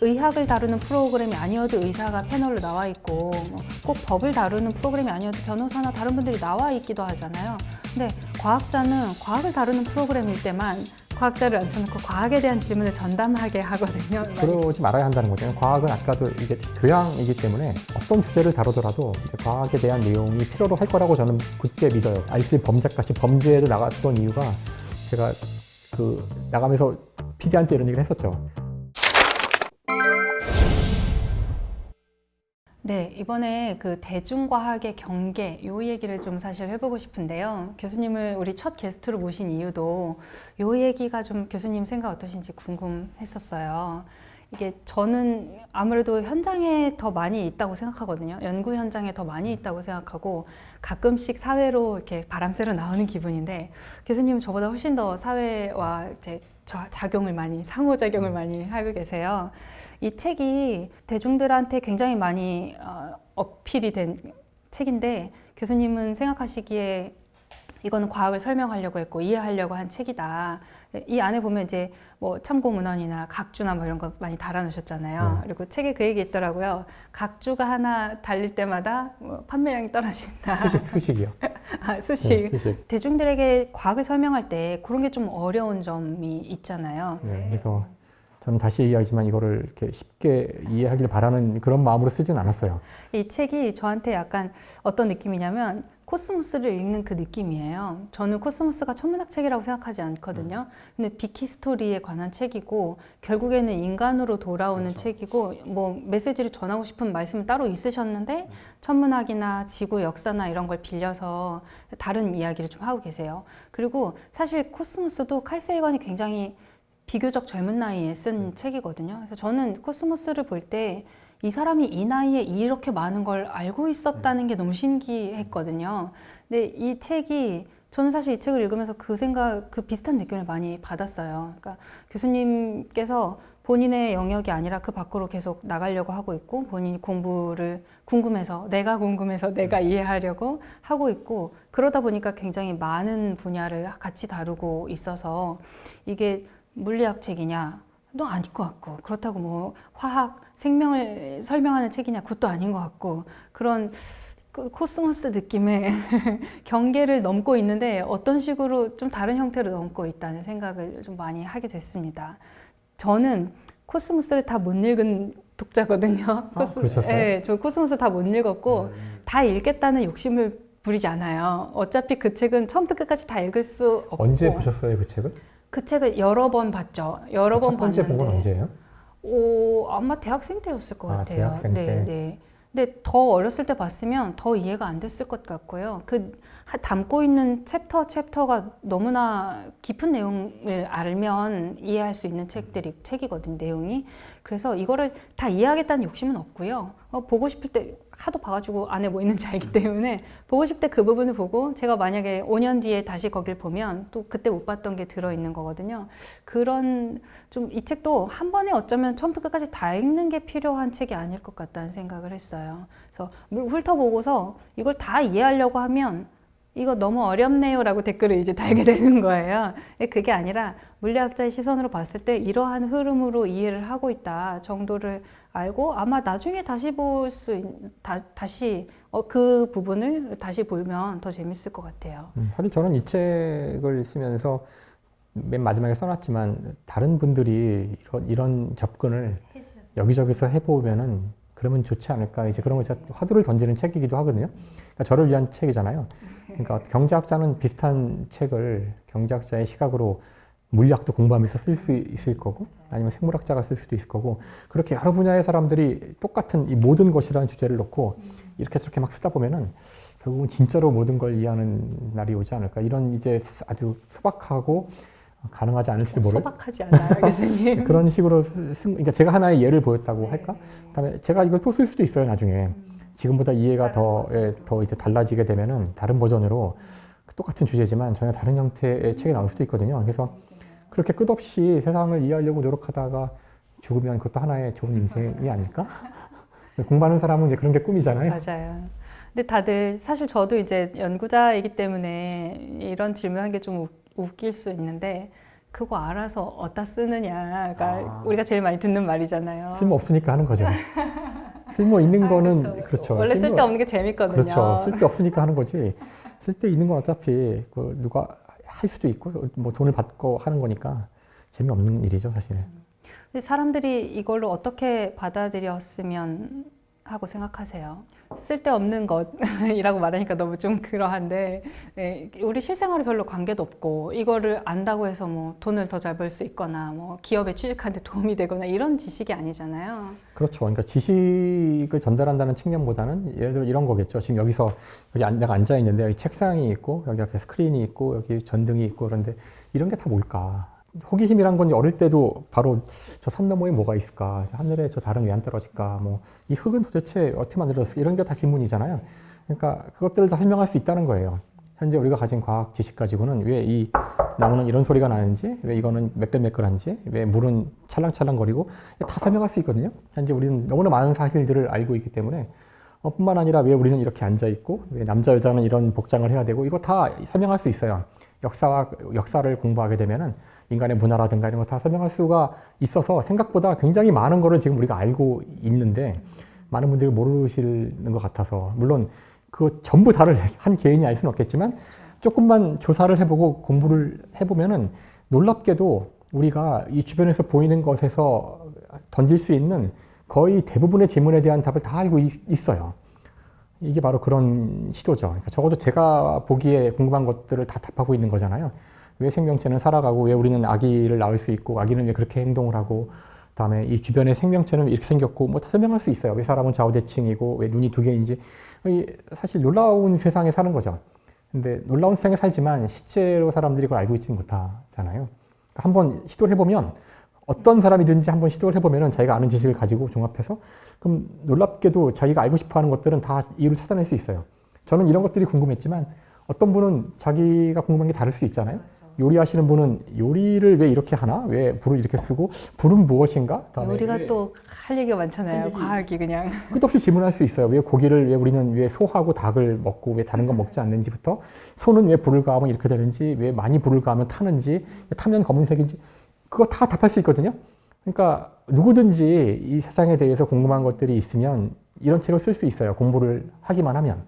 의학을 다루는 프로그램이 아니어도 의사가 패널로 나와 있고 뭐꼭 법을 다루는 프로그램이 아니어도 변호사나 다른 분들이 나와 있기도 하잖아요. 근데 과학자는 과학을 다루는 프로그램일 때만 과학자를 앉혀놓고 과학에 대한 질문을 전담하게 하거든요. 그러지 말아야 한다는 거죠. 과학은 아까도 이게 교양이기 때문에 어떤 주제를 다루더라도 과학에 대한 내용이 필요로 할 거라고 저는 굳게 믿어요. 아이스린 범죄같이 범죄를 나갔던 이유가 제가 그 나가면서 PD한테 이런 얘기를 했었죠. 네, 이번에 그 대중과학의 경계 요 얘기를 좀 사실 해보고 싶은데요. 교수님을 우리 첫 게스트로 모신 이유도 요 얘기가 좀 교수님 생각 어떠신지 궁금했었어요. 이게 저는 아무래도 현장에 더 많이 있다고 생각하거든요. 연구 현장에 더 많이 있다고 생각하고 가끔씩 사회로 이렇게 바람 쐬러 나오는 기분인데 교수님은 저보다 훨씬 더 사회와 이제 자- 작용을 많이 상호작용을 많이 하고 계세요. 이 책이 대중들한테 굉장히 많이 어, 어필이 된 책인데 교수님은 생각하시기에 이거는 과학을 설명하려고 했고 이해하려고 한 책이다. 이 안에 보면 이제 뭐 참고 문헌이나 각주나 뭐 이런 거 많이 달아놓으셨잖아요. 네. 그리고 책에 그 얘기 있더라고요. 각주가 하나 달릴 때마다 뭐 판매량이 떨어진다. 수식, 수식이요. 아, 수식. 네, 수식. 대중들에게 과학을 설명할 때 그런 게 좀 어려운 점이 있잖아요. 네, 그래서 저는 다시 얘기하지만 이거를 이렇게 쉽게 이해하길 바라는 그런 마음으로 쓰진 않았어요. 이 책이 저한테 약간 어떤 느낌이냐면 코스모스를 읽는 그 느낌이에요. 저는 코스모스가 천문학 책이라고 생각하지 않거든요. 근데 비키 스토리에 관한 책이고 결국에는 인간으로 돌아오는 그렇죠. 책이고 뭐 메시지를 전하고 싶은 말씀은 따로 있으셨는데 천문학이나 지구 역사나 이런 걸 빌려서 다른 이야기를 좀 하고 계세요. 그리고 사실 코스모스도 칼 세이건이 굉장히 비교적 젊은 나이에 쓴 책이거든요. 그래서 저는 코스모스를 볼때 이 사람이 이 나이에 이렇게 많은 걸 알고 있었다는 게 너무 신기했거든요. 근데 이 책이 저는 사실 이 책을 읽으면서 그 생각, 그 비슷한 느낌을 많이 받았어요. 그러니까 교수님께서 본인의 영역이 아니라 그 밖으로 계속 나가려고 하고 있고 본인이 공부를 궁금해서 내가 궁금해서 내가 이해하려고 하고 있고 그러다 보니까 굉장히 많은 분야를 같이 다루고 있어서 이게 물리학 책이냐? 또 아닌 것 같고 그렇다고 뭐 화학 생명을 설명하는 책이냐? 그것도 아닌 것 같고 그런 그 코스모스 느낌의 경계를 넘고 있는데 어떤 식으로 좀 다른 형태로 넘고 있다는 생각을 좀 많이 하게 됐습니다. 저는 코스모스를 다 못 읽은 독자거든요. 아, 그러셨어요? 네, 저 코스모스 다 못 읽었고 다 읽겠다는 욕심을 부리지 않아요. 어차피 그 책은 처음부터 끝까지 다 읽을 수 없고 언제 보셨어요 그 책을? 그 책을 여러 번 봤죠. 여러 번 첫 번째 봤는데 본 건 언제예요? 오, 아마 대학생 때였을 것 아, 같아요. 대학생 네, 때. 네. 근데 더 어렸을 때 봤으면 더 이해가 안 됐을 것 같고요. 그 하- 담고 있는 챕터 챕터가 너무나 깊은 내용을 알면 이해할 수 있는 책들이 책이거든 내용이. 그래서 이거를 다 이해하겠다는 욕심은 없고요. 어, 보고 싶을 때 하도 봐가지고 안에 뭐 있는지 알기 때문에 보고 싶을 때 그 부분을 보고 제가 만약에 5년 뒤에 다시 거길 보면 또 그때 못 봤던 게 들어 있는 거거든요. 그런 좀 이 책도 한 번에 어쩌면 처음부터 끝까지 다 읽는 게 필요한 책이 아닐 것 같다는 생각을 했어요. 그래서 물 훑어보고서 이걸 다 이해하려고 하면 이거 너무 어렵네요 라고 댓글을 이제 달게 되는 거예요. 그게 아니라 물리학자의 시선으로 봤을 때 이러한 흐름으로 이해를 하고 있다 정도를 알고 아마 나중에 다시 볼 수 다시 어, 그 부분을 다시 보면 더 재밌을 것 같아요. 음, 사실 저는 이 책을 쓰면서 맨 마지막에 써놨지만 다른 분들이 이런, 이런 접근을 여기저기서 해보면은 그러면 좋지 않을까 이제 그런 거 제가 화두를 던지는 책이기도 하거든요. 그러니까 저를 위한 책이잖아요. 그러니까 경제학자는 비슷한 책을 경제학자의 시각으로 물리학도 공부하면서 쓸 수 있을 거고 아니면 생물학자가 쓸 수도 있을 거고 그렇게 여러 분야의 사람들이 똑같은 이 모든 것이라는 주제를 놓고 이렇게 저렇게 막 쓰다 보면은 결국은 진짜로 모든 걸 이해하는 날이 오지 않을까 이런 이제 아주 소박하고 가능하지 않을지도 모를 소박하지 않아요, 교수님. 그런 식으로 쓴 그러니까 제가 하나의 예를 보였다고 할까? 그다음에 제가 이걸 또 쓸 수도 있어요 나중에 지금보다 이해가 더, 예, 더 이제 달라지게 되면은 다른 버전으로 똑같은 주제지만 전혀 다른 형태의 책이 나올 수도 있거든요. 그래서 그렇게 끝없이 세상을 이해하려고 노력하다가 죽으면 그것도 하나의 좋은 인생이 아닐까? 공부하는 사람은 이제 그런 게 꿈이잖아요. 맞아요. 근데 다들 사실 저도 이제 연구자이기 때문에 이런 질문한 게 좀 웃길 수 있는데 그거 알아서 어디다 쓰느냐가 아. 우리가 제일 많이 듣는 말이잖아요. 쓸모 없으니까 하는 거죠. 쓸모 있는 아, 거는 그렇죠. 그렇죠. 원래 쓸모- 쓸데없는 게 재밌거든요. 그렇죠. 쓸데 없으니까 하는 거지. 쓸데 있는 건 어차피 그 누가 할 수도 있고 뭐 돈을 받고 하는 거니까 재미없는 일이죠, 사실은. 사람들이 이걸로 어떻게 받아들였으면 하고 생각하세요? 쓸데없는 것이라고 말하니까 너무 좀 그러한데 예, 우리 실생활에 별로 관계도 없고 이거를 안다고 해서 뭐 돈을 더 잘 벌 수 있거나 뭐 기업에 취직하는데 도움이 되거나 이런 지식이 아니잖아요. 그렇죠. 그러니까 지식을 전달한다는 측면보다는 예를 들어 이런 거겠죠. 지금 여기서 여기 안- 내가 앉아 있는데 여기 책상이 있고 여기 앞에 스크린이 있고 여기 전등이 있고 그런데 이런 게 다 뭘까? 호기심이란 건 어릴 때도 바로 저 산 너머에 뭐가 있을까? 하늘에 저 달은 왜 안 떨어질까? 뭐 이 흙은 도대체 어떻게 만들어졌을까? 이런 게 다 질문이잖아요. 그러니까 그것들을 다 설명할 수 있다는 거예요. 현재 우리가 가진 과학 지식 가지고는 왜 이 나무는 이런 소리가 나는지, 왜 이거는 매끌매끌한지, 왜 물은 찰랑찰랑거리고 다 설명할 수 있거든요. 현재 우리는 너무나 많은 사실들을 알고 있기 때문에 어, 뿐만 아니라 왜 우리는 이렇게 앉아 있고, 왜 남자 여자는 이런 복장을 해야 되고 이거 다 설명할 수 있어요. 역사와 역사를 공부하게 되면은 인간의 문화라든가 이런 거 다 설명할 수가 있어서 생각보다 굉장히 많은 거를 지금 우리가 알고 있는데 많은 분들이 모르시는 것 같아서 물론 그 전부 다를 한 개인이 알 수는 없겠지만 조금만 조사를 해보고 공부를 해보면은 놀랍게도 우리가 이 주변에서 보이는 것에서 던질 수 있는 거의 대부분의 질문에 대한 답을 다 알고 있, 있어요. 이게 바로 그런 시도죠. 그러니까 적어도 제가 보기에 궁금한 것들을 다 답하고 있는 거잖아요. 왜 생명체는 살아가고 왜 우리는 아기를 낳을 수 있고 아기는 왜 그렇게 행동을 하고 그다음에 이 주변의 생명체는 왜 이렇게 생겼고 뭐 다 설명할 수 있어요. 왜 사람은 좌우대칭이고 왜 눈이 두 개인지 이 사실 놀라운 세상에 사는 거죠. 근데 놀라운 세상에 살지만 실제로 사람들이 그걸 알고 있지는 못하잖아요. 그러니까 한번 시도를 해보면 어떤 사람이든지 한번 시도를 해보면은 자기가 아는 지식을 가지고 종합해서 그럼 놀랍게도 자기가 알고 싶어하는 것들은 다 이유를 찾아낼 수 있어요. 저는 이런 것들이 궁금했지만 어떤 분은 자기가 궁금한 게 다를 수 있잖아요. 요리하시는 분은 요리를 왜 이렇게 하나? 왜 불을 이렇게 쓰고 불은 무엇인가? 그다음에 요리가 왜또할 얘기가 많잖아요. 과학이 그냥. 끝없이 질문할 수 있어요. 왜 고기를 왜 우리는 왜 소하고 닭을 먹고 왜 다른 건 먹지 않는지부터 소는 왜 불을 가하면 이렇게 되는지 왜 많이 불을 가하면 타는지 타면 검은색인지 그거 다 답할 수 있거든요. 그러니까 누구든지 이 세상에 대해서 궁금한 것들이 있으면 이런 책을 쓸 수 있어요. 공부를 하기만 하면.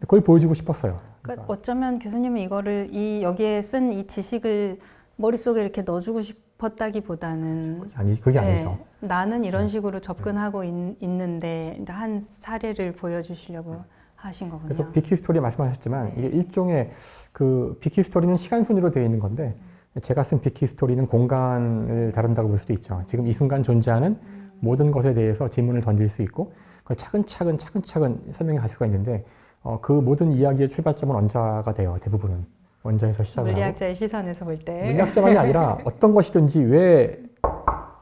그걸 보여주고 싶었어요. 그러니까 어쩌면 교수님은 이거를 이 여기에 쓴 이 지식을 머릿속에 이렇게 넣어주고 싶었다기보다는 아니 그게 네, 아니죠. 나는 이런 식으로 접근하고 있, 는데 한 사례를 보여주시려고 하신 거군요. 그래서 비키 스토리 말씀하셨지만 네. 이게 일종의 그 비키 스토리는 시간 순위로 되어 있는 건데 제가 쓴 비키 스토리는 공간을 다룬다고 볼 수도 있죠. 지금 이 순간 존재하는 모든 것에 대해서 질문을 던질 수 있고 그걸 차근차근 차근차근 설명해 갈 수가 있는데 어, 그 모든 이야기의 출발점은 원자가 돼요. 대부분은 원자에서 시작을 물리학자의 시선에서 볼 때. 물리학자만이 아니라 어떤 것이든지 왜,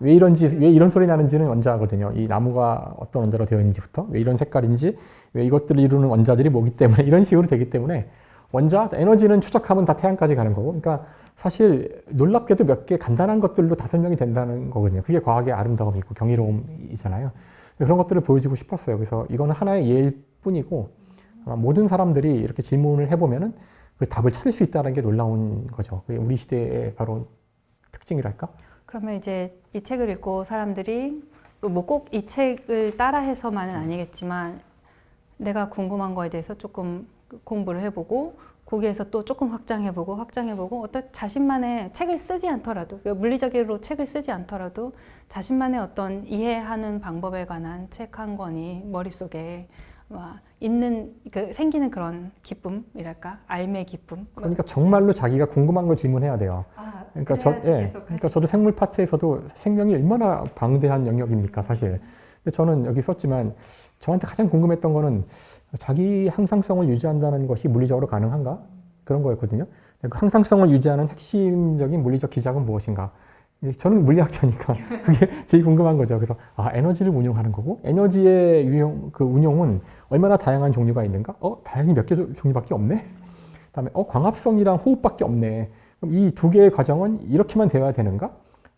왜 이런지, 왜 이런 소리 나는지는 원자거든요. 이 나무가 어떤 원자로 되어 있는지부터, 왜 이런 색깔인지, 왜 이것들을 이루는 원자들이 뭐기 때문에, 이런 식으로 되기 때문에, 원자, 에너지는 추적하면 다 태양까지 가는 거고, 그러니까 사실 놀랍게도 몇 개 간단한 것들로 다 설명이 된다는 거거든요. 그게 과학의 아름다움이고 경이로움이잖아요. 그런 것들을 보여주고 싶었어요. 그래서 이거는 하나의 예일 뿐이고, 모든 사람들이 이렇게 질문을 해보면은 그 답을 찾을 수 있다는 게 놀라운 거죠. 그게 우리 시대의 바로 특징이랄까? 그러면 이제 이 책을 읽고 사람들이 뭐 꼭 이 책을 따라해서만은 아니겠지만 내가 궁금한 거에 대해서 조금 공부를 해보고 거기에서 또 조금 확장해보고 확장해보고 어떤 자신만의 책을 쓰지 않더라도 물리적으로 책을 쓰지 않더라도 자신만의 어떤 이해하는 방법에 관한 책 한 권이 머릿속에 막 있는 그 생기는 그런 기쁨이랄까 알매 기쁨 그러니까 정말로 자기가 궁금한 걸 질문해야 돼요. 아, 그러니까 저, 예, 그러니까 저도 생물 파트에서도 생명이 얼마나 방대한 영역입니까, 사실. 근데 저는 여기 썼지만 저한테 가장 궁금했던 거는 자기 항상성을 유지한다는 것이 물리적으로 가능한가? 그런 거였거든요. 그 항상성을 유지하는 핵심적인 물리적 기작은 무엇인가? 저는 물리학자니까 그게 제일 궁금한 거죠. 그래서 아 에너지를 운용하는 거고 에너지의 유용 그 운용은 얼마나 다양한 종류가 있는가? 어 다행히 몇 개 종류밖에 없네. 그다음에 어 광합성이랑 호흡밖에 없네. 그럼 이 두 개의 과정은 이렇게만 되어야 되는가?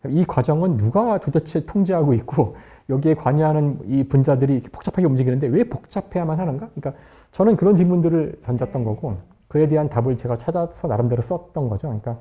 이 과정은 누가 도대체 통제하고 있고 여기에 관여하는 이 분자들이 이렇게 복잡하게 움직이는데 왜 복잡해야만 하는가? 그러니까 저는 그런 질문들을 던졌던 거고 그에 대한 답을 제가 찾아서 나름대로 썼던 거죠. 그러니까 어,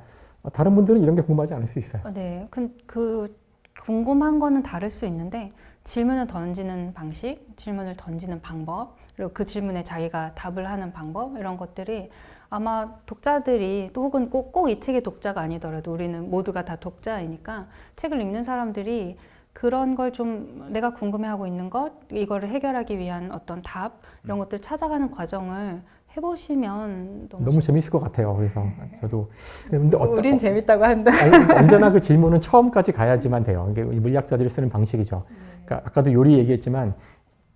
다른 분들은 이런 게 궁금하지 않을 수 있어요. 어, 네, 그, 그 궁금한 거는 다를 수 있는데 질문을 던지는 방식, 질문을 던지는 방법, 그리고 그 질문에 자기가 답을 하는 방법 이런 것들이 아마 독자들이 또 혹은 꼭 꼭 이 책의 독자가 아니더라도 우리는 모두가 다 독자이니까 책을 읽는 사람들이 그런 걸 좀 내가 궁금해하고 있는 것 이거를 해결하기 위한 어떤 답 이런 것들 찾아가는 과정을 해보시면 너무, 너무 재밌을 것 같아요. 그래서 저도 근데 어떤- 우린 재밌다고 한다. 아니, 언제나 그 질문은 처음까지 가야지만 돼요. 이게 물리학자들이 쓰는 방식이죠. 그러니까 아까도 요리 얘기했지만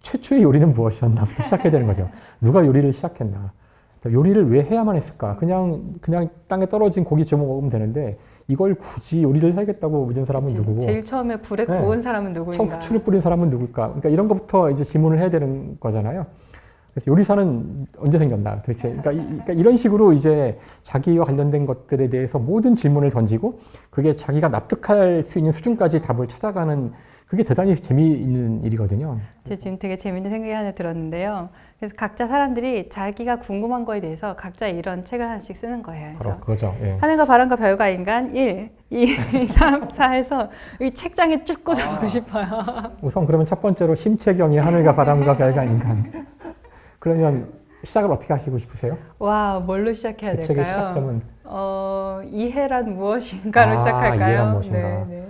최초의 요리는 무엇이었나부터 시작해야 되는 거죠. 누가 요리를 시작했나? 요리를 왜 해야만 했을까? 그냥 그냥 땅에 떨어진 고기 주워 먹으면 되는데 이걸 굳이 요리를 해야겠다고 묻은 사람은 제- 누구고? 제일 처음에 불에 네. 구운 사람은 처음 누구인가? 후추를 뿌린 사람은 누굴까? 그러니까 이런 것부터 이제 질문을 해야 되는 거잖아요. 그래서 요리사는 언제 생겼나 도대체? 그러니까, 이, 그러니까 이런 식으로 이제 자기와 관련된 것들에 대해서 모든 질문을 던지고 그게 자기가 납득할 수 있는 수준까지 답을 찾아가는 그게 대단히 재미있는 일이거든요. 저 지금 되게 재밌는 생각이 하나 들었는데요. 그래서 각자 사람들이 자기가 궁금한 거에 대해서 각자 이런 책을 하나씩 쓰는 거예요. 그래서 그거죠. 예. 하늘과 바람과 별과 인간 1, 2, 3, 4해서 이 책장에 쭉 꽂아보고 싶어요. 우선 그러면 첫 번째로 심채경이 하늘과 바람과 별과 인간. 그러면 시작을 어떻게 하시고 싶으세요? 와, 뭘로 시작해야 그 책의 될까요? 시작점은 어, 이해란 무엇인가로 아, 시작할까요? 이해란 무엇인가. 네, 네.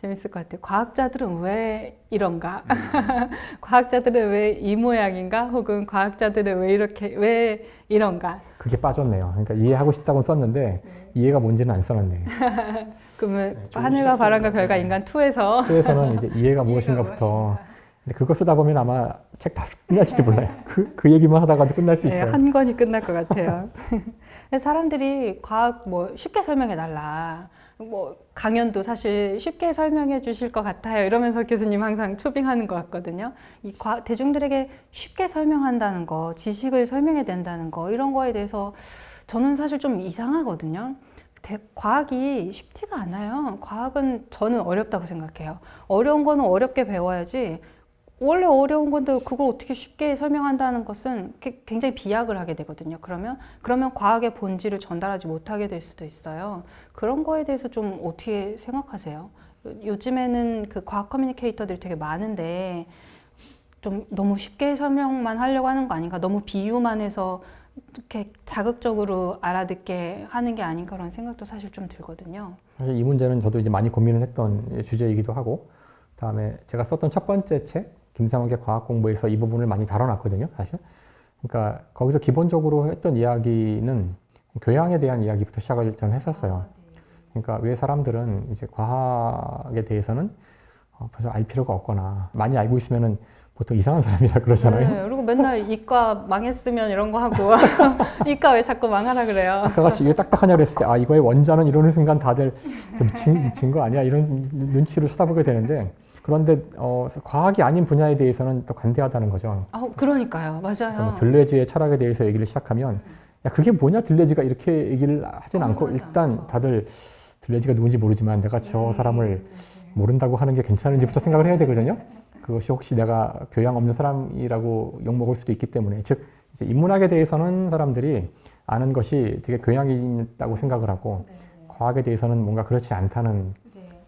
재밌을 것 같아요. 과학자들은 왜 이런가? 과학자들은 왜 이 모양인가? 혹은 과학자들은 왜 이렇게 왜 이런가? 그게 빠졌네요. 그러니까 이해하고 싶다고 썼는데 이해가 뭔지는 안 써놨네. 그러면 네, 하늘과 바람과. 별과 인간 2에서 그래서는 이제 이해가 무엇인가부터 근데 그거 쓰다 보면 아마 책 다 끝날지도 몰라요. 그, 그 얘기만 하다가도 끝날 수 네, 있어요. 한 권이 끝날 것 같아요. 사람들이 과학 뭐 쉽게 설명해 달라. 뭐 강연도 사실 쉽게 설명해 주실 것 같아요. 이러면서 교수님 항상 초빙하는 것 같거든요. 이 과, 대중들에게 쉽게 설명한다는 거, 지식을 설명해야 된다는 거 이런 거에 대해서 저는 사실 좀 이상하거든요. 대, 과학이 쉽지가 않아요. 과학은 저는 어렵다고 생각해요. 어려운 거는 어렵게 배워야지. 원래 어려운 건데 그걸 어떻게 쉽게 설명한다는 것은 게- 굉장히 비약을 하게 되거든요. 그러면 그러면 과학의 본질을 전달하지 못하게 될 수도 있어요. 그런 거에 대해서 좀 어떻게 생각하세요? 요- 요즘에는 그 과학 커뮤니케이터들이 되게 많은데 좀 너무 쉽게 설명만 하려고 하는 거 아닌가? 너무 비유만 해서 이렇게 자극적으로 알아듣게 하는 게 아닌가 그런 생각도 사실 좀 들거든요. 사실 이 문제는 저도 이제 많이 고민을 했던 주제이기도 하고 그다음에 제가 썼던 첫 번째 책 김상욱의 과학 공부에서 이 부분을 많이 다뤄놨거든요. 사실. 그러니까 거기서 기본적으로 했던 이야기는 교양에 대한 이야기부터 시작을 저는 했었어요. 그러니까 왜 사람들은 이제 과학에 대해서는 어, 벌써 알 필요가 없거나 많이 알고 있으면은 보통 이상한 사람이라 그러잖아요. 네, 그리고 맨날 이과 망했으면 이런 거 하고 이과 왜 자꾸 망하라 그래요? 아까 같이 이게 딱딱하냐 그랬을 때 아 이거의 원자는 이러는 순간 다들 좀 미친, 미친 거 아니야 이런 눈치로 쳐다보게 되는데 그런데 어, 과학이 아닌 분야에 대해서는 또 관대하다는 거죠. 아, 그러니까요, 그러니까 맞아요. 뭐 들레즈의 철학에 대해서 얘기를 시작하면 야 그게 뭐냐 들레즈가 이렇게 얘기를 하진 않고 일단. 다들 들레즈가 누군지 모르지만 내가 저 사람을 모른다고 하는 게 괜찮은지부터 생각을 해야 되거든요. 그것이 혹시 내가 교양 없는 사람이라고 욕 먹을 수도 있기 때문에 즉 인문학에 대해서는 사람들이 아는 것이 되게 교양이 있다고 생각을 하고 과학에 대해서는 뭔가 그렇지 않다는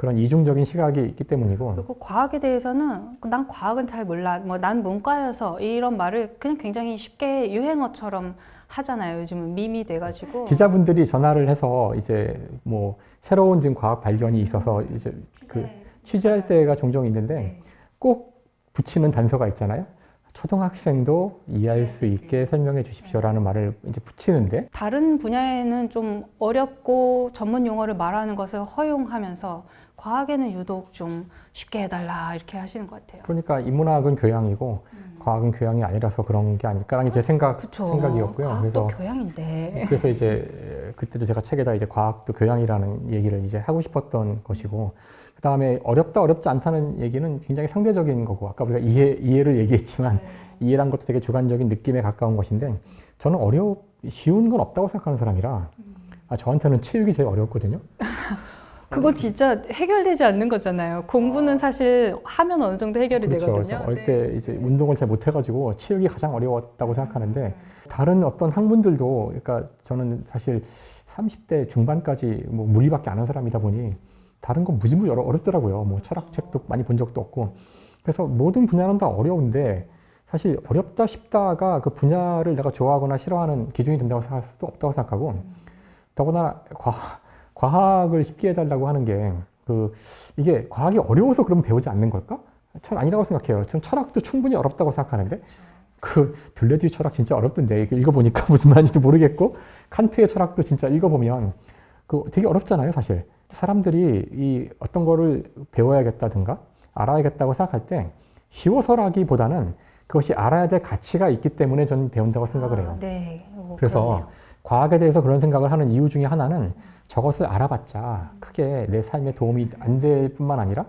그런 이중적인 시각이 있기 때문이고 그리고 과학에 대해서는 난 과학은 잘 몰라, 뭐 난 문과여서 이런 말을 그냥 굉장히 쉽게 유행어처럼 하잖아요. 요즘은 밈이 돼가지고. 기자분들이 전화를 해서 이제 뭐 새로운 지금 과학 발견이 있어서 이제 그 취재할 때가 종종 있는데 꼭 붙이는 단서가 있잖아요. 초등학생도 이해할 수 있게 설명해 주십시오라는 말을 이제 붙이는데 다른 분야에는 좀 어렵고 전문 용어를 말하는 것을 허용하면서 과학에는 유독 좀 쉽게 해달라 이렇게 하시는 것 같아요. 그러니까 인문학은 교양이고 과학은 교양이 아니라서 그런 게 아닐까라는 제 생각 그쵸. 생각이었고요. 과학도 그래서 교양인데. 그래서 이제 그때도 제가 책에다 이제 과학도 교양이라는 얘기를 이제 하고 싶었던 것이고 그 다음에 어렵다 어렵지 않다는 얘기는 굉장히 상대적인 거고 아까 우리가 이해 이해를 얘기했지만 이해란 것도 되게 주관적인 느낌에 가까운 것인데 저는 어려 쉬운 건 없다고 생각하는 사람이라 아, 저한테는 체육이 제일 어려웠거든요. 그거 진짜 해결되지 않는 거잖아요. 공부는 사실 하면 어느 정도 해결이 그렇죠. 되거든요. 그래서 어릴 때 이제 운동을 잘 못해가지고 체육이 가장 어려웠다고 생각하는데 다른 어떤 학문들도 그러니까 저는 사실 30대 중반까지 뭐 물리밖에 안 한 사람이다 보니 다른 건 무지무지 어렵더라고요. 뭐 철학책도 많이 본 적도 없고. 그래서 모든 분야는 다 어려운데 사실 어렵다 쉽다가 그 분야를 내가 좋아하거나 싫어하는 기준이 된다고 생각할 수도 없다고 생각하고 더구나 과학, 과학을 쉽게 해달라고 하는 게 그 이게 과학이 어려워서 그러면 배우지 않는 걸까? 전 아니라고 생각해요. 전 철학도 충분히 어렵다고 생각하는데 그 들레디 철학 진짜 어렵던데 읽어보니까 무슨 말인지도 모르겠고 칸트의 철학도 진짜 읽어보면 그 되게 어렵잖아요, 사실. 사람들이 이 어떤 거를 배워야겠다든가 알아야겠다고 생각할 때 쉬워서라기보다는 그것이 알아야 될 가치가 있기 때문에 저는 배운다고 생각을 해요. 아, 네. 어, 그래서 그러네요. 과학에 대해서 그런 생각을 하는 이유 중에 하나는 저것을 알아봤자 크게 내 삶에 도움이 안 될 뿐만 아니라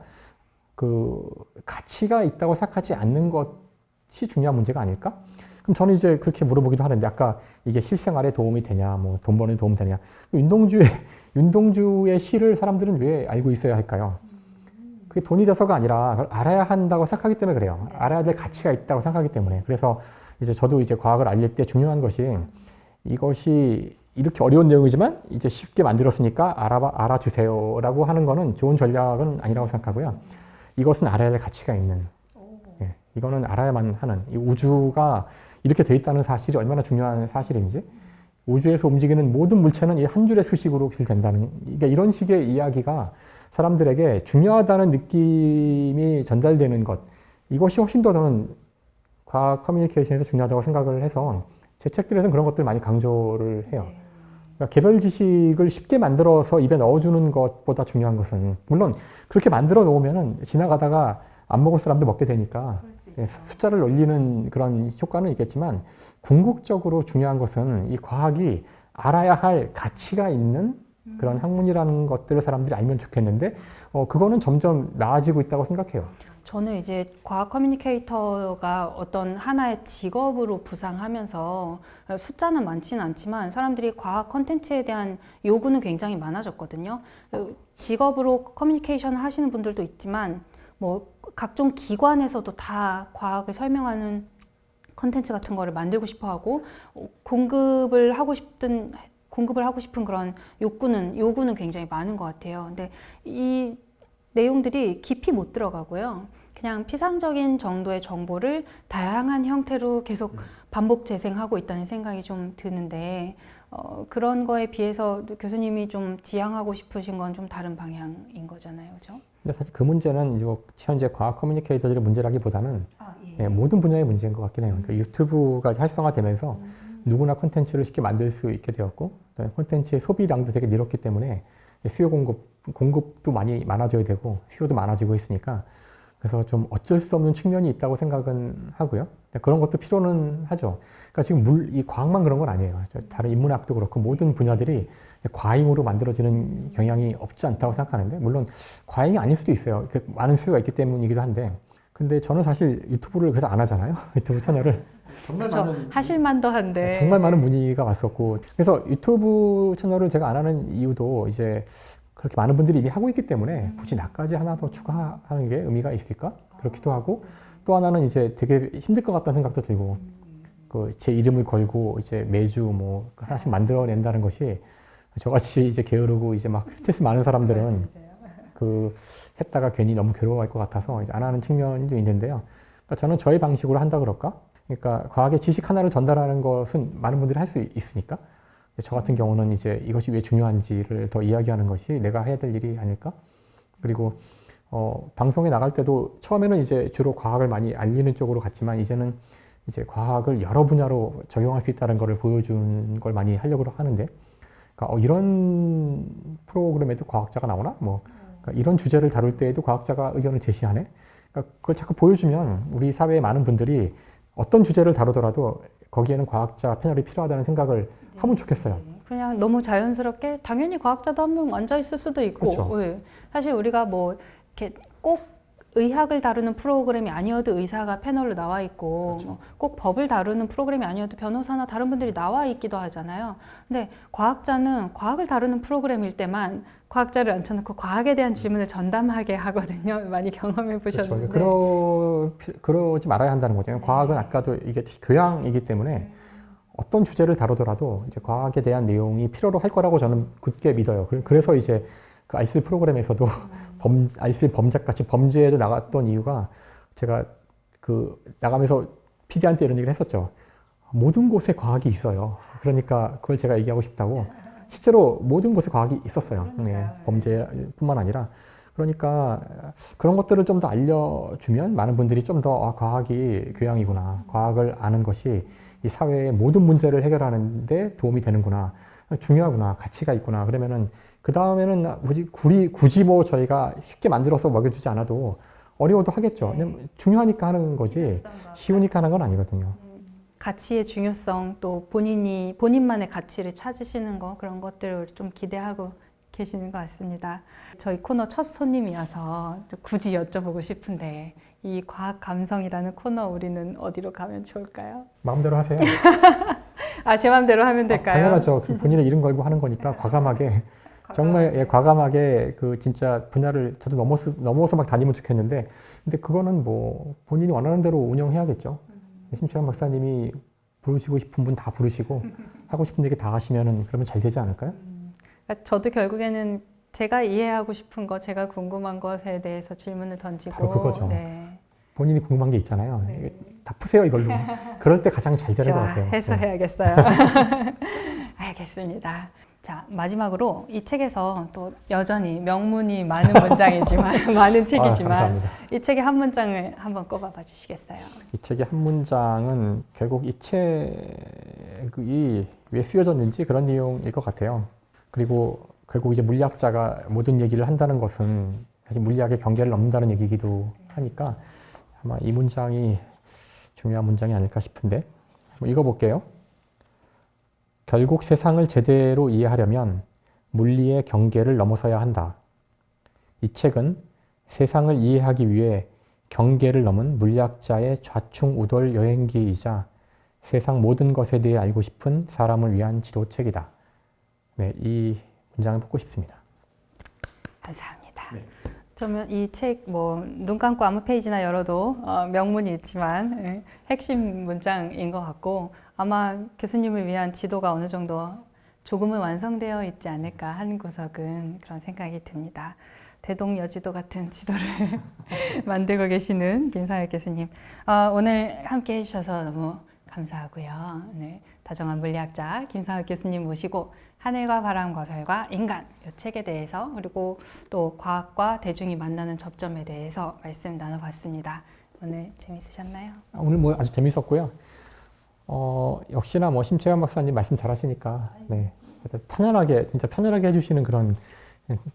그 가치가 있다고 생각하지 않는 것이 중요한 문제가 아닐까? 그럼 저는 이제 그렇게 물어보기도 하는데 아까 이게 실생활에 도움이 되냐, 뭐 돈 버는 데 도움 되냐? 윤동주의 윤동주의 시를 사람들은 왜 알고 있어야 할까요? 그게 돈이 돼서가 아니라 알아야 한다고 생각하기 때문에 그래요. 알아야 될 가치가 있다고 생각하기 때문에. 그래서 이제 저도 이제 과학을 알릴 때 중요한 것이 이것이 이렇게 어려운 내용이지만 이제 쉽게 만들었으니까 알아봐, 알아주세요라고 하는 거는 좋은 전략은 아니라고 생각하고요. 이것은 알아야 될 가치가 있는. 예, 이거는 알아야만 하는. 이 우주가 이렇게 돼 있다는 사실이 얼마나 중요한 사실인지. 우주에서 움직이는 모든 물체는 이 한 줄의 수식으로 기술된다는. 그러니까 이런 식의 이야기가 사람들에게 중요하다는 느낌이 전달되는 것. 이것이 훨씬 더 저는 과학 커뮤니케이션에서 중요하다고 생각을 해서 제 책들에서는 그런 것들 많이 강조를 해요. 그러니까 개별 지식을 쉽게 만들어서 입에 넣어주는 것보다 중요한 것은 물론 그렇게 만들어 놓으면은 지나가다가 안 먹을 사람도 먹게 되니까 예, 숫자를 올리는 그런 효과는 있겠지만 궁극적으로 중요한 것은 이 과학이 알아야 할 가치가 있는 그런 학문이라는 것들을 사람들이 알면 좋겠는데 어, 그거는 점점 나아지고 있다고 생각해요. 저는 이제 과학 커뮤니케이터가 어떤 하나의 직업으로 부상하면서 숫자는 많지는 않지만 사람들이 과학 컨텐츠에 대한 요구는 굉장히 많아졌거든요. 직업으로 커뮤니케이션 하시는 분들도 있지만 뭐 각종 기관에서도 다 과학을 설명하는 컨텐츠 같은 거를 만들고 싶어 하고 어, 공급을 하고 싶든 공급을 하고 싶은 그런 욕구는 요구는 굉장히 많은 것 같아요. 근데 이 내용들이 깊이 못 들어가고요. 그냥 피상적인 정도의 정보를 다양한 형태로 계속 반복 재생하고 있다는 생각이 좀 드는데 어, 그런 거에 비해서 교수님이 좀 지향하고 싶으신 건 좀 다른 방향인 거잖아요, 그렇죠? 근데 사실 그 문제는 이제 뭐 현재 과학 커뮤니케이터들의 문제라기보다는 아, 예, 모든 분야의 문제인 것 같긴 해요. 그러니까 유튜브가 활성화되면서 누구나 콘텐츠를 쉽게 만들 수 있게 되었고, 그다음에 콘텐츠의 소비량도 되게 늘었기 때문에 수요 공급, 공급도 많이 많아져야 되고, 수요도 많아지고 있으니까, 그래서 좀 어쩔 수 없는 측면이 있다고 생각은 하고요. 그런 것도 필요는 하죠. 그러니까 지금 물, 이 과학만 그런 건 아니에요. 저 다른 인문학도 그렇고, 모든 분야들이 과잉으로 만들어지는 경향이 없지 않다고 생각하는데, 물론 과잉이 아닐 수도 있어요. 그 많은 수요가 있기 때문이기도 한데, 근데 저는 사실 유튜브를 그래서 안 하잖아요. 유튜브 채널을. 정말 그렇죠. 하실만도 한데 정말 많은 문의가 왔었고 그래서 유튜브 채널을 제가 안 하는 이유도 이제 그렇게 많은 분들이 이미 하고 있기 때문에 굳이 나까지 하나 더 추가하는 게 의미가 있을까 그렇기도 하고 또 하나는 이제 되게 힘들 것 같다는 생각도 들고 그 제 이름을 걸고 이제 매주 뭐 하나씩 만들어낸다는 것이 저같이 이제 게으르고 이제 막 스트레스 많은 사람들은 그 했다가 괜히 너무 괴로워할 것 같아서 이제 안 하는 측면도 있는데요. 그러니까 저는 저의 방식으로 한다 그럴까? 그러니까 과학의 지식 하나를 전달하는 것은 많은 분들이 할 수 있으니까 저 같은 경우는 이제 이것이 왜 중요한지를 더 이야기하는 것이 내가 해야 될 일이 아닐까? 그리고 어, 방송에 나갈 때도 처음에는 이제 주로 과학을 많이 알리는 쪽으로 갔지만 이제는 이제 과학을 여러 분야로 적용할 수 있다는 것을 보여주는 걸 많이 하려고 하는데 그러니까 어, 이런 프로그램에도 과학자가 나오나? 뭐 그러니까 이런 주제를 다룰 때에도 과학자가 의견을 제시하네? 그러니까 그걸 자꾸 보여주면 우리 사회의 많은 분들이 어떤 주제를 다루더라도 거기에는 과학자 패널이 필요하다는 생각을 하면 좋겠어요. 그냥 너무 자연스럽게 당연히 과학자도 한 명 앉아 있을 수도 있고 그렇죠. 예. 사실 우리가 뭐 이렇게 꼭 의학을 다루는 프로그램이 아니어도 의사가 패널로 나와 있고 그렇죠. 뭐꼭 법을 다루는 프로그램이 아니어도 변호사나 다른 분들이 나와 있기도 하잖아요. 근데 과학자는 과학을 다루는 프로그램일 때만 과학자를 앉혀놓고 과학에 대한 질문을 전담하게 하거든요. 많이 경험해 그렇죠. 보셨는데. 그러, 그러지 말아야 한다는 거죠. 과학은 아까도 이게 교양이기 때문에 어떤 주제를 다루더라도 이제 과학에 대한 내용이 필요로 할 거라고 저는 굳게 믿어요. 그- 그래서 이제 그 아이스 프로그램에서도 범 아이스 범작 같이 범죄에도 나갔던 이유가 제가 그 나가면서 PD한테 이런 얘기를 했었죠. 모든 곳에 과학이 있어요. 그러니까 그걸 제가 얘기하고 싶다고. 실제로 모든 곳에 과학이 있었어요. 네, 범죄뿐만 아니라. 그러니까 그런 것들을 좀 더 알려주면 많은 분들이 좀 더 아, 과학이 교양이구나. 과학을 아는 것이 이 사회의 모든 문제를 해결하는데 도움이 되는구나. 중요하구나. 가치가 있구나. 그러면은 그 다음에는 굳이, 굳이, 뭐 저희가 쉽게 만들어서 먹여주지 않아도 어려워도 하겠죠. 왜냐면 중요하니까 하는 거지 쉬우니까 하는 건 아니거든요. 가치의 중요성 또 본인이 본인만의 가치를 찾으시는 거 그런 것들을 좀 기대하고 계시는 것 같습니다. 저희 코너 첫 손님이어서 좀 굳이 여쭤보고 싶은데 이 과학 감성이라는 코너 우리는 어디로 가면 좋을까요? 마음대로 하세요. 아 제 마음대로 하면 아, 될까요? 당연하죠. 그 본인의 이름 걸고 하는 거니까 과감하게 정말 예, 과감하게 그 진짜 분야를 저도 넘어서 넘어서 막 다니면 좋겠는데 근데 그거는 뭐 본인이 원하는 대로 운영해야겠죠. 심채환 박사님이 부르시고 싶은 분 다 부르시고 하고 싶은 얘기 다 하시면은 그러면 잘 되지 않을까요? 그러니까 저도 결국에는 제가 이해하고 싶은 거, 제가 궁금한 것에 대해서 질문을 던지고 바로 그거죠. 네. 본인이 궁금한 게 있잖아요. 네. 다 푸세요 이걸로. 그럴 때 가장 잘 되는 것 같아요. 네. 해소해야겠어요. 알겠습니다. 자, 마지막으로 이 책에서 또 여전히 명문이 많은 문장이지만, 많은 아, 책이지만, 감사합니다. 이 책의 한 문장을 한번 꼽아봐 주시겠어요? 이 책의 한 문장은 결국 이 책이 왜 쓰여졌는지 그런 내용일 것 같아요. 그리고 결국 이제 물리학자가 모든 얘기를 한다는 것은 사실 물리학의 경계를 넘는다는 얘기이기도 하니까 아마 이 문장이 중요한 문장이 아닐까 싶은데 한번 읽어볼게요. 결국 세상을 제대로 이해하려면 물리의 경계를 넘어서야 한다. 이 책은 세상을 이해하기 위해 경계를 넘은 물리학자의 좌충우돌 여행기이자 세상 모든 것에 대해 알고 싶은 사람을 위한 지도책이다. 네, 이 문장을 뽑고 싶습니다. 감사합니다. 네. 저는 이책 뭐 눈 감고 아무 페이지나 열어도 어, 명문이 있지만 예, 핵심 문장인 것 같고 아마 교수님을 위한 지도가 어느 정도 조금은 완성되어 있지 않을까 하는 구석은 그런 생각이 듭니다. 대동여지도 같은 지도를 만들고 계시는 김상혁 교수님 어, 오늘 함께 해주셔서 너무 감사하고요. 네, 다정한 물리학자 김상혁 교수님 모시고 하늘과 바람과 별과 인간 이 책에 대해서 그리고 또 과학과 대중이 만나는 접점에 대해서 말씀 나눠봤습니다. 오늘 재밌으셨나요? 아, 오늘 뭐 아주 재밌었고요. 어, 역시나 뭐 심채환 박사님 말씀 잘하시니까 네, 편안하게 진짜 편안하게 해주시는 그런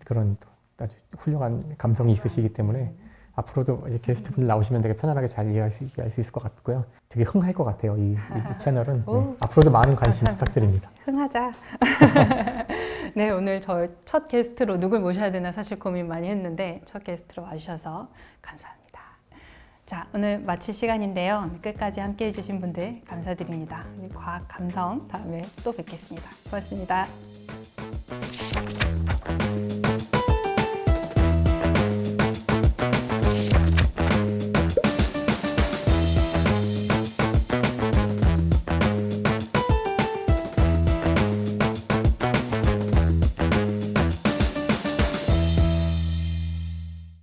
그런 아주 훌륭한 감성이 있으시기 때문에 앞으로도 이제 게스트 분들 나오시면 되게 편안하게 잘 이해할 수, 이해할 수 있을 것 같고요. 되게 흥할 것 같아요. 이, 이- 이 채널은 네, 오. 앞으로도 많은 관심 부탁드립니다. 흥하자. 네, 오늘 저 첫 게스트로 누굴 모셔야 되나 사실 고민 많이 했는데 첫 게스트로 와주셔서 감사합니다. 자, 오늘 마칠 시간인데요. 끝까지 함께 해주신 분들 감사드립니다. 과학 감성 다음에 또 뵙겠습니다. 고맙습니다.